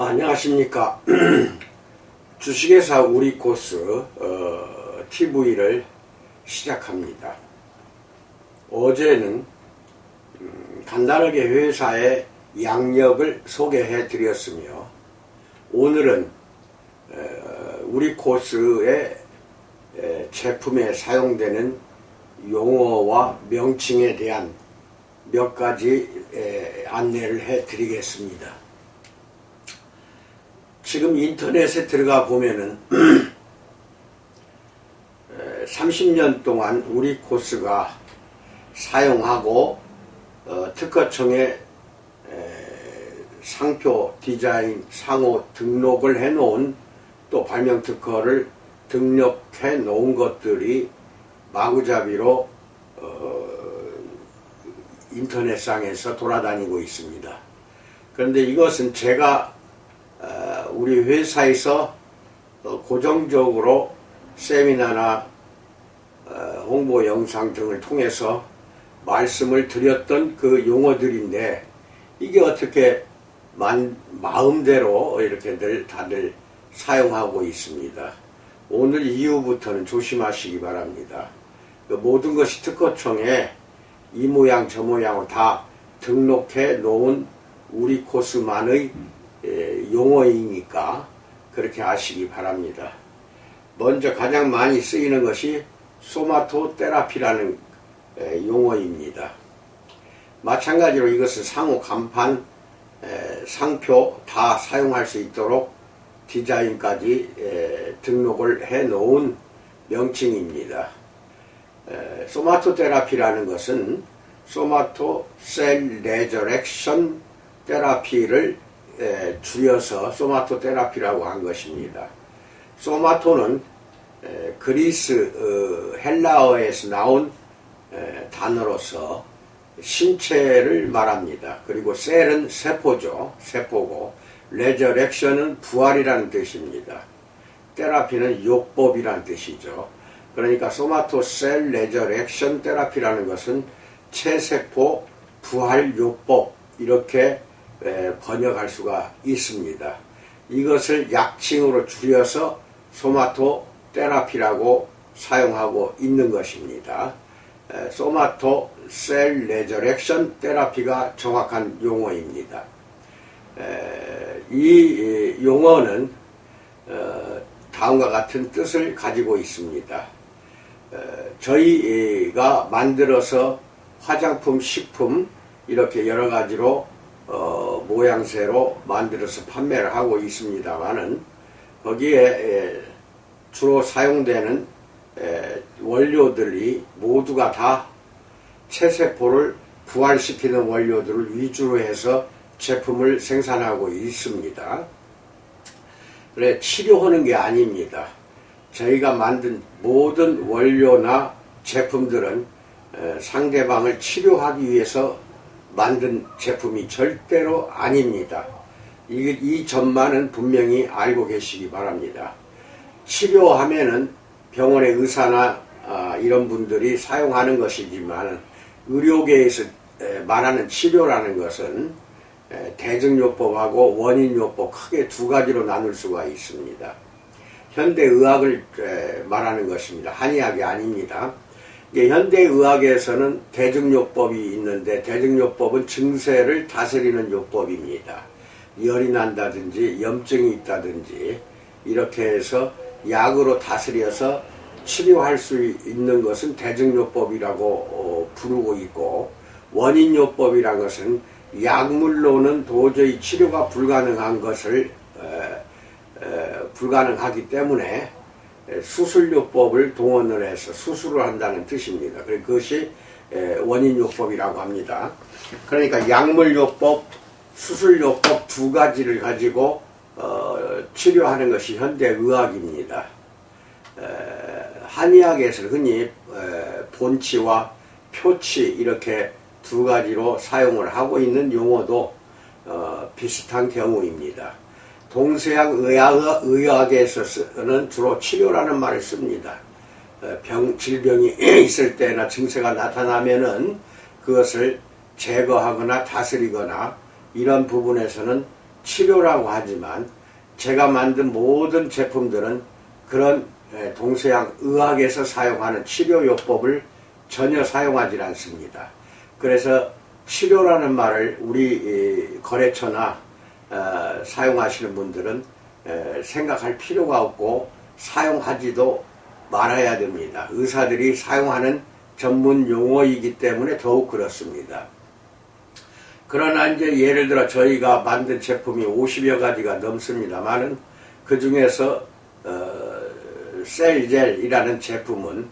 안녕하십니까 주식회사 우리 코스 어, TV를 시작합니다. 어제는 음, 간단하게 회사의 양력을 소개해 드렸으며 오늘은 어, 우리 코스의 에, 제품에 사용되는 용어와 명칭에 대한 몇 가지 에, 안내를 해 드리겠습니다. 지금 인터넷에 들어가 보면은 30년 동안 우리 코스가 사용하고 어, 특허청에 상표 디자인 상호 등록을 해 놓은 또 발명 특허를 등록해 놓은 것들이 마구잡이로 어, 인터넷상에서 돌아다니고 있습니다. 그런데 이것은 제가 어, 우리 회사에서 어, 고정적으로 세미나나 어, 홍보 영상 등을 통해서 말씀을 드렸던 그 용어들인데 이게 어떻게 마음대로 이렇게들 다들 사용하고 있습니다. 오늘 이후부터는 조심하시기 바랍니다. 그 모든 것이 특허청에 이 모양 저 모양으로 다 등록해 놓은 우리 코스만의 용어이니까 그렇게 아시기 바랍니다. 먼저 가장 많이 쓰이는 것이 소마토 테라피라는 용어입니다. 마찬가지로 이것은 상호 간판, 상표 다 사용할 수 있도록 디자인까지 등록을 해 놓은 명칭입니다. 소마토 테라피라는 것은 소마토 셀 레저렉션 테라피를 줄여서 소마토 테라피라고 한 것입니다. 소마토는 그리스 어, 헬라어에서 나온 단어로서 신체를 말합니다. 그리고 셀은 세포죠. 세포고 레저렉션은 부활이라는 뜻입니다. 테라피는 요법이라는 뜻이죠. 그러니까 소마토 셀 레저렉션 테라피라는 것은 체세포 부활 요법 이렇게 번역할 수가 있습니다. 이것을 약칭으로 줄여서 소마토 테라피라고 사용하고 있는 것입니다. 소마토 셀 레저렉션 테라피가 정확한 용어입니다. 이 용어는 어, 다음과 같은 뜻을 가지고 있습니다. 저희가 만들어서 화장품, 식품 이렇게 여러 가지로 어, 모양새로 만들어서 판매를 하고 있습니다만은 거기에 주로 사용되는 원료들이 모두가 다 체세포를 부활시키는 원료들을 위주로 해서 제품을 생산하고 있습니다. 그래 치료하는 게 아닙니다. 저희가 만든 모든 원료나 제품들은 상대방을 치료하기 위해서 만든 제품이 절대로 아닙니다. 이, 이 점만은 분명히 알고 계시기 바랍니다. 치료하면은 병원의 의사나 아, 이런 분들이 사용하는 것이지만 의료계에서 에, 말하는 치료라는 것은 에, 대증요법하고 원인요법 크게 두 가지로 나눌 수가 있습니다. 현대의학을 에, 말하는 것입니다. 한의학이 아닙니다. 현대의학에서는 대증요법이 있는데 대증요법은 증세를 다스리는 요법입니다. 열이 난다든지 염증이 있다든지 이렇게 해서 약으로 다스려서 치료할 수 있는 것은 대증요법이라고 어, 부르고 있고 원인요법이란 것은 약물로는 도저히 치료가 불가능한 것을 불가능하기 때문에 수술요법을 동원을 해서 수술을 한다는 뜻입니다. 그것이 원인요법이라고 합니다. 그러니까 약물요법, 수술요법 두 가지를 가지고 어, 치료하는 것이 현대의학입니다. 한의학에서 흔히 본치와 표치 이렇게 두 가지로 사용을 하고 있는 용어도 어, 비슷한 경우입니다. 동서양 의학, 의학에서는 주로 치료라는 말을 씁니다. 어, 병, 질병이 있을 때나 증세가 나타나면은 그것을 제거하거나 다스리거나 이런 부분에서는 치료라고 하지만 제가 만든 모든 제품들은 그런 동서양 의학에서 사용하는 치료요법을 전혀 생용하지 않습니다. 그래서 치료라는 말을 우리 거래처나 어, 사용하시는 분들은 생각할 필요가 없고 사용하지도 말아야 됩니다. 의사들이 사용하는 전문 용어이기 때문에 더욱 그렇습니다. 그러나 이제 예를 들어 저희가 만든 제품이 50여 가지가 넘습니다만은 그 중에서 어, 셀젤이라는 제품은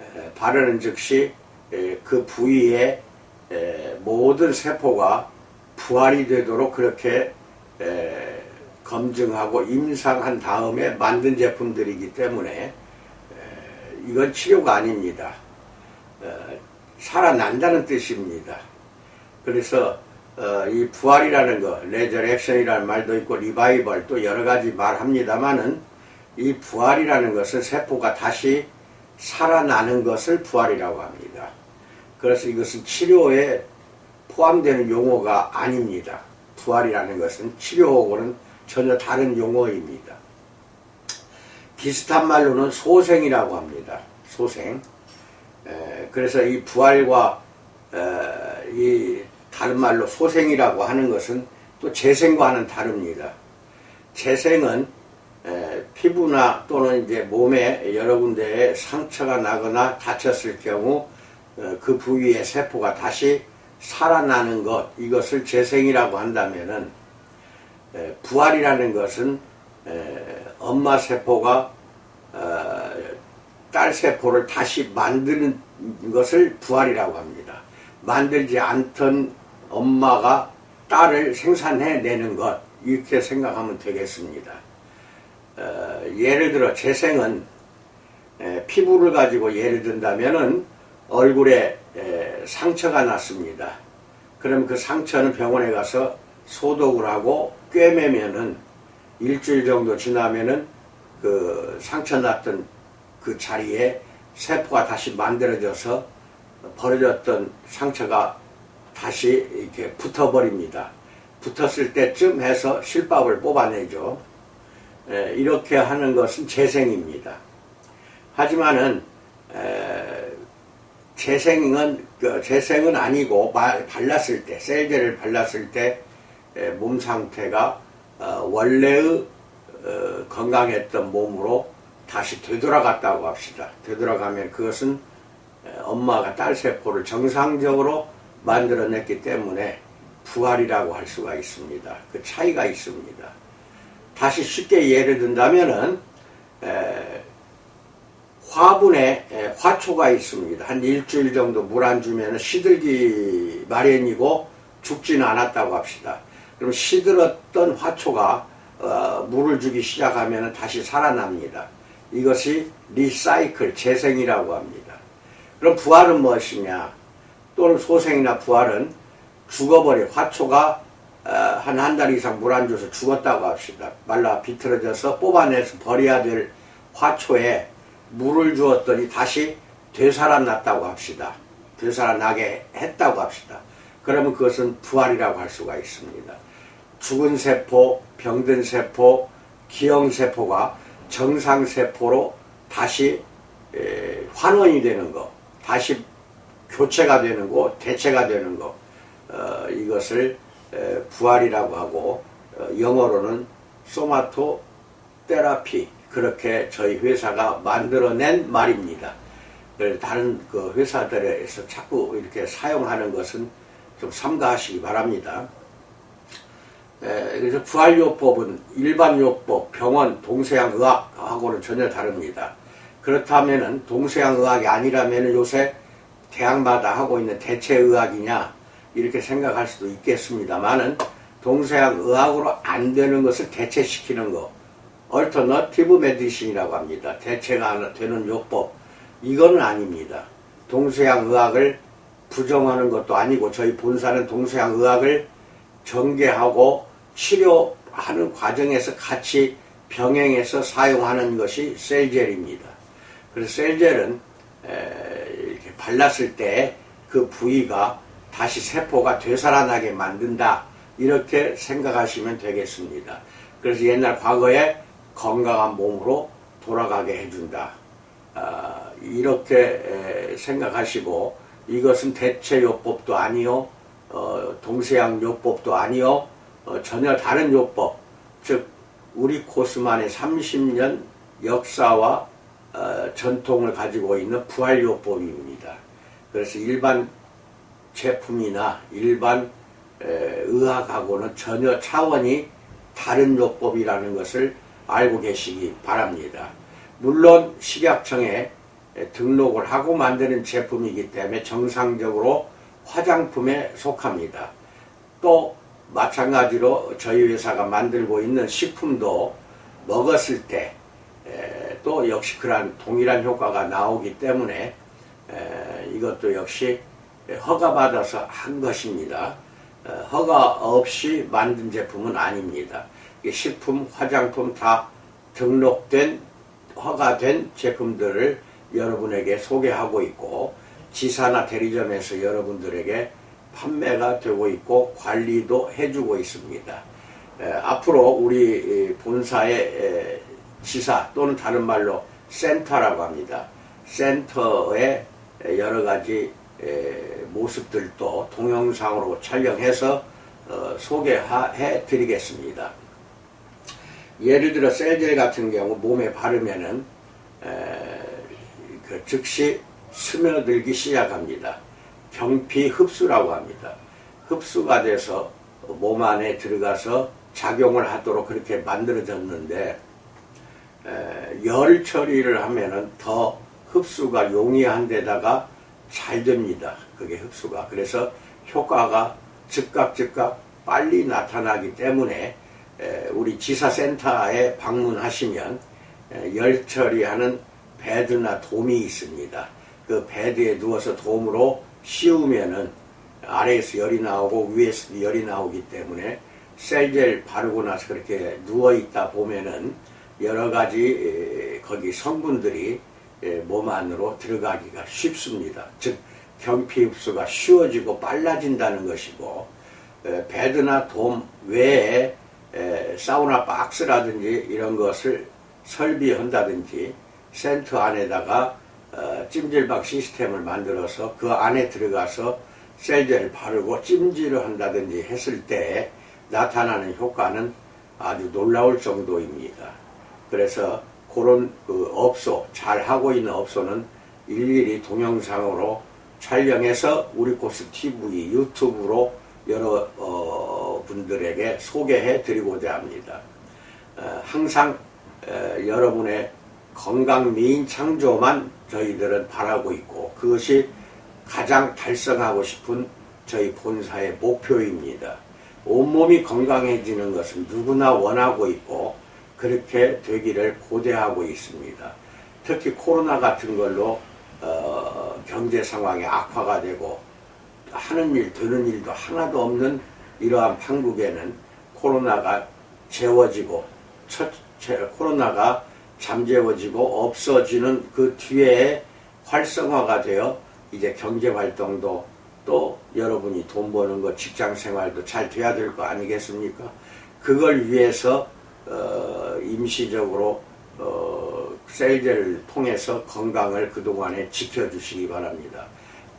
에, 바르는 즉시 에, 그 부위에 에, 모든 세포가 부활이 되도록 그렇게 에, 검증하고 임상한 다음에 만든 제품들이기 때문에 에, 이건 치료가 아닙니다. 에, 살아난다는 뜻입니다. 그래서 어, 이 부활이라는 거, 레저렉션이라는 말도 있고 리바이벌 또 여러 가지 말합니다만은 이 부활이라는 것은 세포가 다시 살아나는 것을 부활이라고 합니다. 그래서 이것은 치료에 포함되는 용어가 아닙니다. 부활이라는 것은 치료하고는 전혀 다른 용어입니다. 비슷한 말로는 소생이라고 합니다. 소생. 에, 그래서 이 부활과 에, 이 다른 말로 소생이라고 하는 것은 또 재생과는 다릅니다. 재생은 에, 피부나 또는 이제 몸에 여러 군데에 상처가 나거나 다쳤을 경우 어, 그 부위의 세포가 다시 살아나는 것 이것을 재생이라고 한다면은 에, 부활이라는 것은 에, 엄마 세포가 어, 딸 세포를 다시 만드는 것을 부활이라고 합니다. 만들지 않던 엄마가 딸을 생산해내는 것 이렇게 생각하면 되겠습니다. 어, 예를 들어 재생은 에, 피부를 가지고 예를 든다면은 얼굴에 에, 상처가 났습니다. 그럼 그 상처는 병원에 가서 소독을 하고 꿰매면은 일주일 정도 지나면은 그 상처 났던 그 자리에 세포가 다시 만들어져서 벌어졌던 상처가 다시 이렇게 붙어버립니다. 붙었을 때쯤 해서 실밥을 뽑아내죠. 에, 이렇게 하는 것은 재생입니다. 하지만은 에, 재생은 그 재생은 아니고 발랐을 때 셀제를 발랐을 때 몸 상태가 어, 원래의 어, 건강했던 몸으로 다시 되돌아갔다고 합시다. 되돌아가면 그것은 엄마가 딸 세포를 정상적으로 만들어냈기 때문에 부활이라고 할 수가 있습니다. 그 차이가 있습니다. 다시 쉽게 예를 든다면은 에, 화분에 에, 화초가 있습니다. 한 일주일 정도 물 안 주면 시들기 마련이고 죽지는 않았다고 합시다. 그럼 시들었던 화초가 어, 물을 주기 시작하면 다시 살아납니다. 이것이 리사이클, 재생이라고 합니다. 그럼 부활은 무엇이냐? 또는 소생이나 부활은 죽어버린 화초가 어, 한한 달 이상 물 안 줘서 죽었다고 합시다. 말라 비틀어져서 뽑아내서 버려야 될 화초에 물을 주었더니 다시 되살아났다고 합시다. 되살아나게 했다고 합시다. 그러면 그것은 부활이라고 할 수가 있습니다. 죽은 세포, 병든 세포, 기형 세포가 정상 세포로 다시 환원이 되는 거, 다시 교체가 되는 거, 대체가 되는 거, 어, 이것을 에, 부활이라고 하고 어, 영어로는 소마토 테라피 그렇게 저희 회사가 만들어낸 말입니다. 다른 그 회사들에서 자꾸 이렇게 사용하는 것은 좀 삼가하시기 바랍니다. 에, 그래서 부활요법은 일반요법, 병원, 동서양의학하고는 전혀 다릅니다. 그렇다면 동서양의학이 아니라면 요새 대학마다 하고 있는 대체의학이냐 이렇게 생각할 수도 있겠습니다만은 동서양 의학으로 안 되는 것을 대체시키는 거 얼터너티브 메디신이라고 합니다. 대체가 되는 요법 이거는 아닙니다. 동서양 의학을 부정하는 것도 아니고 저희 본사는 동서양 의학을 전개하고 치료하는 과정에서 같이 병행해서 사용하는 것이 셀젤입니다. 그래서 셀젤은 이렇게 발랐을 때 그 부위가 다시 세포가 되살아나게 만든다. 이렇게 생각하시면 되겠습니다. 그래서 옛날 과거에 건강한 몸으로 돌아가게 해준다. 아, 이렇게 에, 생각하시고 이것은 대체 요법도 아니요, 어, 동서양 요법도 아니요, 어, 전혀 다른 요법, 즉 우리 코스만의 30년 역사와 어, 전통을 가지고 있는 부활요법입니다. 그래서 일반 제품이나 일반 에, 의학하고는 전혀 차원이 다른 요법이라는 것을 알고 계시기 바랍니다. 물론 식약청에 등록을 하고 만드는 제품이기 때문에 정상적으로 화장품에 속합니다. 또 마찬가지로 저희 회사가 만들고 있는 식품도 먹었을 때 또 역시 그러한 동일한 효과가 나오기 때문에 에, 이것도 역시 허가받아서 한 것입니다. 어, 허가 없이 만든 제품은 아닙니다. 식품, 화장품 다 등록된 허가된 제품들을 여러분에게 소개하고 있고 지사나 대리점에서 여러분들에게 판매가 되고 있고 관리도 해주고 있습니다. 에, 앞으로 우리 본사의 에, 지사 또는 다른 말로 센터라고 합니다. 센터의 여러 가지 에, 모습들도 동영상으로 촬영해서 어, 소개해 드리겠습니다. 예를 들어 셀젤 같은 경우 몸에 바르면은 에, 그 즉시 스며들기 시작합니다. 경피 흡수라고 합니다. 흡수가 돼서 몸 안에 들어가서 작용을 하도록 그렇게 만들어졌는데 에, 열 처리를 하면은 더 흡수가 용이한 데다가 잘 됩니다. 그게 흡수가. 그래서 효과가 즉각 즉각 빨리 나타나기 때문에 에, 우리 지사센터에 방문하시면 에, 열 처리하는 베드나 돔이 있습니다. 그 베드에 누워서 돔으로 씌우면은 아래에서 열이 나오고 위에서 열이 나오기 때문에 셀젤 바르고 나서 그렇게 누워 있다 보면은 여러 가지 거기 성분들이 몸 안으로 들어가기가 쉽습니다. 즉 경피 흡수가 쉬워지고 빨라진다는 것이고 베드나 돔 외에 사우나 박스라든지 이런 것을 설비한다든지 센터 안에다가 어, 찜질방 시스템을 만들어서 그 안에 들어가서 셀젤 바르고 찜질을 한다든지 했을 때 나타나는 효과는 아주 놀라울 정도입니다. 그래서 그런 그 업소, 잘 하고 있는 업소는 일일이 동영상으로 촬영해서 우리 코스 TV 유튜브로 여러 어, 분들에게 소개해 드리고자 합니다. 어, 항상 어, 여러분의 건강 미인 창조만 저희들은 바라고 있고 그것이 가장 달성하고 싶은 저희 본사의 목표입니다. 온몸이 건강해지는 것은 누구나 원하고 있고 그렇게 되기를 고대하고 있습니다. 특히 코로나 같은 걸로 어, 경제 상황이 악화가 되고 하는 일 되는 일도 하나도 없는 이러한 판국에는 코로나가 재워지고 첫 코로나가 잠재워지고 없어지는 그 뒤에 활성화가 되어 이제 경제 활동도 또 여러분이 돈 버는 거 직장 생활도 잘 돼야 될 거 아니겠습니까? 그걸 위해서 어, 임시적으로 어, 셀제를 통해서 건강을 그동안에 지켜주시기 바랍니다.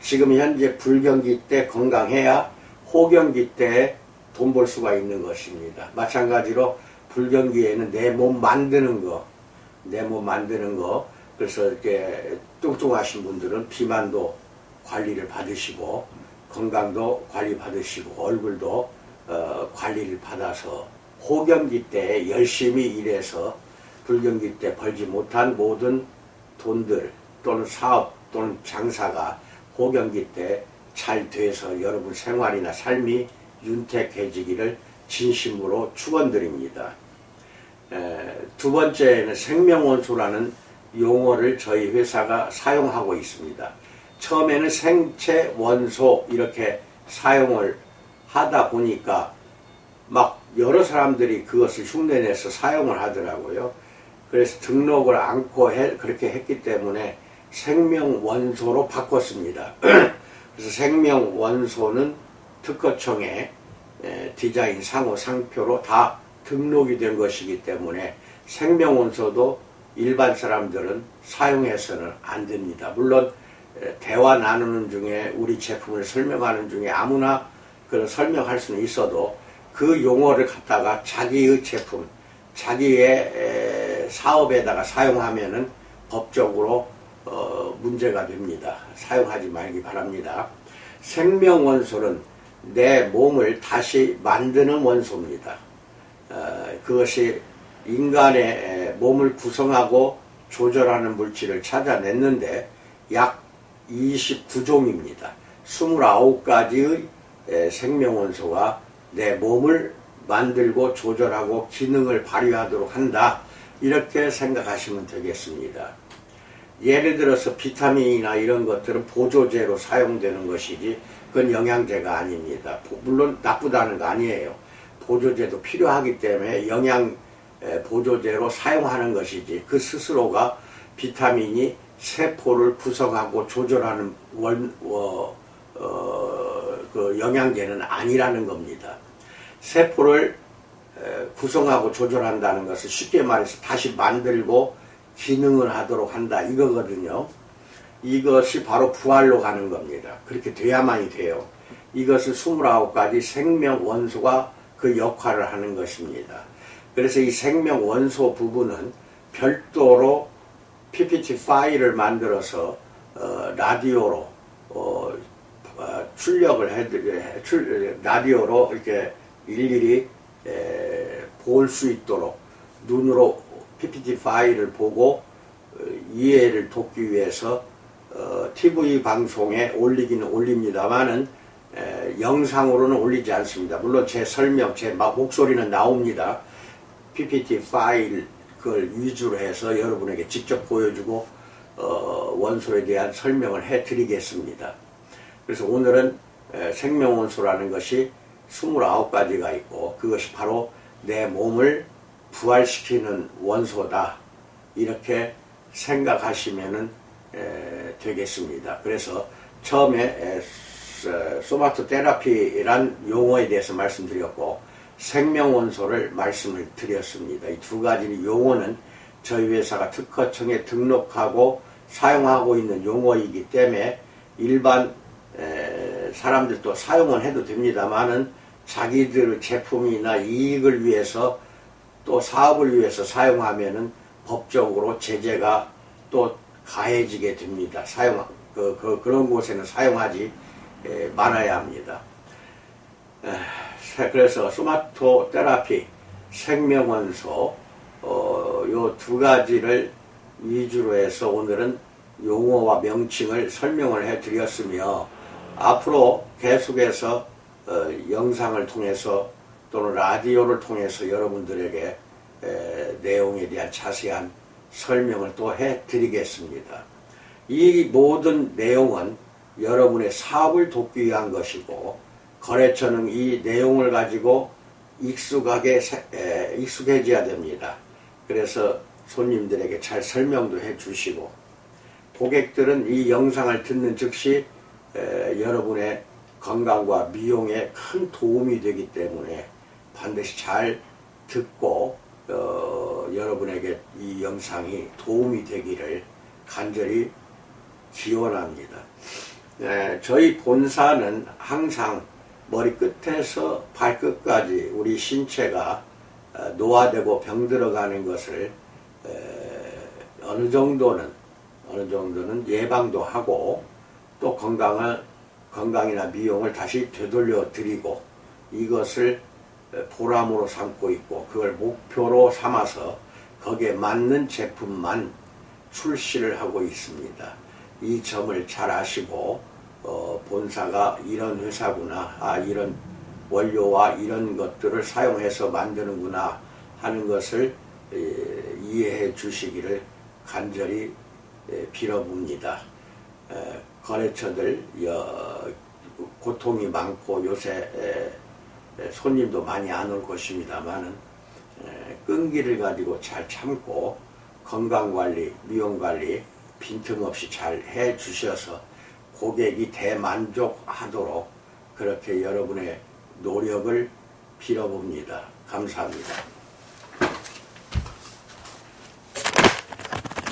지금 현재 불경기 때 건강해야 호경기 때 돈 벌 수가 있는 것입니다. 마찬가지로 불경기에는 내 몸 만드는 거, 내 몸 만드는 거, 그래서 이렇게 뚱뚱하신 분들은 비만도 관리를 받으시고 건강도 관리 받으시고 얼굴도 어, 관리를 받아서 호경기 때 열심히 일해서 불경기 때 벌지 못한 모든 돈들 또는 사업 또는 장사가 호경기 때 잘 돼서 여러분 생활이나 삶이 윤택해지기를 진심으로 축원드립니다. 두 번째는 생명원소라는 용어를 저희 회사가 사용하고 있습니다. 처음에는 생체 원소 이렇게 사용을 하다 보니까 막 여러 사람들이 그것을 흉내내서 사용을 하더라고요. 그래서 등록을 않고 해, 그렇게 했기 때문에 생명원소로 바꿨습니다. 그래서 생명 원소는 특허청에 에, 디자인 상호 상표로 다 등록이 된 것이기 때문에 생명 원소도 일반 사람들은 사용해서는 안 됩니다. 물론 에, 대화 나누는 중에 우리 제품을 설명하는 중에 아무나 그런 설명할 수는 있어도 그 용어를 갖다가 자기의 제품, 자기의 에, 사업에다가 사용하면은 법적으로 어, 문제가 됩니다. 사용하지 말기 바랍니다. 생명원소는 내 몸을 다시 만드는 원소입니다. 어, 그것이 인간의 에, 몸을 구성하고 조절하는 물질을 찾아냈는데 약 29종입니다. 29가지의 생명원소가 내 몸을 만들고 조절하고 기능을 발휘하도록 한다. 이렇게 생각하시면 되겠습니다. 예를 들어서 비타민이나 이런 것들은 보조제로 사용되는 것이지 그건 영양제가 아닙니다. 물론 나쁘다는 거 아니에요. 보조제도 필요하기 때문에 영양 보조제로 사용하는 것이지 그 스스로가 비타민이 세포를 구성하고 조절하는 원, 어, 어, 그 영양제는 아니라는 겁니다. 세포를 구성하고 조절한다는 것을 쉽게 말해서 다시 만들고 기능을 하도록 한다 이거거든요. 이것이 바로 부활로 가는 겁니다. 그렇게 돼야만이 돼요. 이것을 29가지 생명 원소가 그 역할을 하는 것입니다. 그래서 이 생명 원소 부분은 별도로 PPT 파일을 만들어서 어, 라디오로 어, 어, 출력을 해 출, 라디오로 이렇게 일일이 볼 수 있도록 눈으로 PPT 파일을 보고 어, 이해를 돕기 위해서 어, TV 방송에 올리기는 올립니다만은 영상으로는 올리지 않습니다. 물론 제 설명, 제 목소리는 나옵니다. PPT 파일 그걸 위주로 해서 여러분에게 직접 보여주고 어, 원소에 대한 설명을 해드리겠습니다. 그래서 오늘은 에, 생명원소라는 것이 29가지가 있고 그것이 바로 내 몸을 부활시키는 원소다 이렇게 생각하시면 되겠습니다. 그래서 처음에 에, 소마토 테라피란 용어에 대해서 말씀드렸고 생명원소를 말씀을 드렸습니다. 이 두 가지 용어는 저희 회사가 특허청에 등록하고 사용하고 있는 용어이기 때문에 일반 사람들도 사용은 해도 됩니다만은 자기들 제품이나 이익을 위해서 또 사업을 위해서 사용하면은 법적으로 제재가 또 가해지게 됩니다. 사용 그, 그 그런 곳에는 사용하지 말아야 합니다. 그래서 소마토 테라피, 생명원소 어, 요 두 가지를 위주로 해서 오늘은 용어와 명칭을 설명을 해 드렸으며 앞으로 계속해서 어, 영상을 통해서 또는 라디오를 통해서 여러분들에게 에, 내용에 대한 자세한 설명을 또 해 드리겠습니다. 이 모든 내용은 여러분의 사업을 돕기 위한 것이고 거래처는 이 내용을 가지고 익숙하게 에, 익숙해져야 됩니다. 그래서 손님들에게 잘 설명도 해 주시고 고객들은 이 영상을 듣는 즉시 에, 여러분의 건강과 미용에 큰 도움이 되기 때문에 반드시 잘 듣고 어, 여러분에게 이 영상이 도움이 되기를 간절히 기원합니다. 에, 저희 본사는 항상 머리 끝에서 발끝까지 우리 신체가 어, 노화되고 병들어가는 것을 어느 정도는 어느 정도는 예방도 하고 또 건강을 건강이나 미용을 다시 되돌려 드리고 이것을 보람으로 삼고 있고 그걸 목표로 삼아서 거기에 맞는 제품만 출시를 하고 있습니다. 이 점을 잘 아시고 어, 본사가 이런 회사구나, 아, 이런 원료와 이런 것들을 사용해서 만드는구나 하는 것을 에, 이해해 주시기를 간절히 에, 빌어봅니다. 에, 거래처들 여, 고통이 많고 요새 손님도 많이 안 올 것입니다만은 끈기를 가지고 잘 참고 건강관리, 미용관리 빈틈없이 잘 해 주셔서 고객이 대만족하도록 그렇게 여러분의 노력을 빌어봅니다. 감사합니다.